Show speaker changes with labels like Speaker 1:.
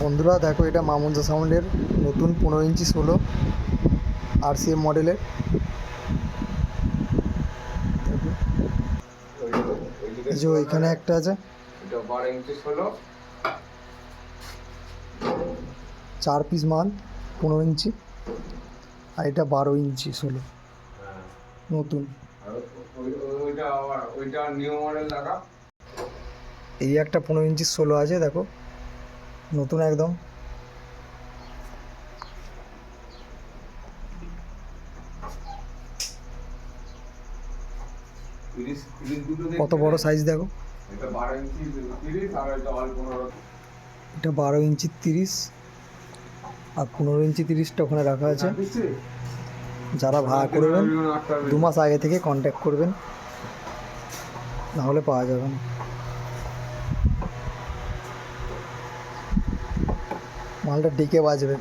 Speaker 1: বন্ধুরা দেখো এটা মামুনজা সাউন্ডের নতুন পনেরো ইঞ্চি ষোলো আর সি এম মডেলের যে এখানে একটা আছে। চার পিস মাল পনেরো ইঞ্চি। আর এটা বারো ইঞ্চি ষোলো।
Speaker 2: হ্যাঁ।
Speaker 1: নতুন। এই একটা পনেরো ইঞ্চি ষোলো আছে দেখো। নতুন একদম। কত বড় সাইজ দেখো।
Speaker 2: এটা বারো ইঞ্চি তিরিশ আর পনেরো।
Speaker 1: এটা বারো ইঞ্চি তিরিশ আর পনেরো ইঞ্চি তিরিশটা ওখানে রাখা আছে। যারা ভাড়া করবেন দু মাস আগে থেকে কন্ট্যাক্ট করবেন নাহলে পাওয়া যাবে না। মালটা ডেকে বাজবে।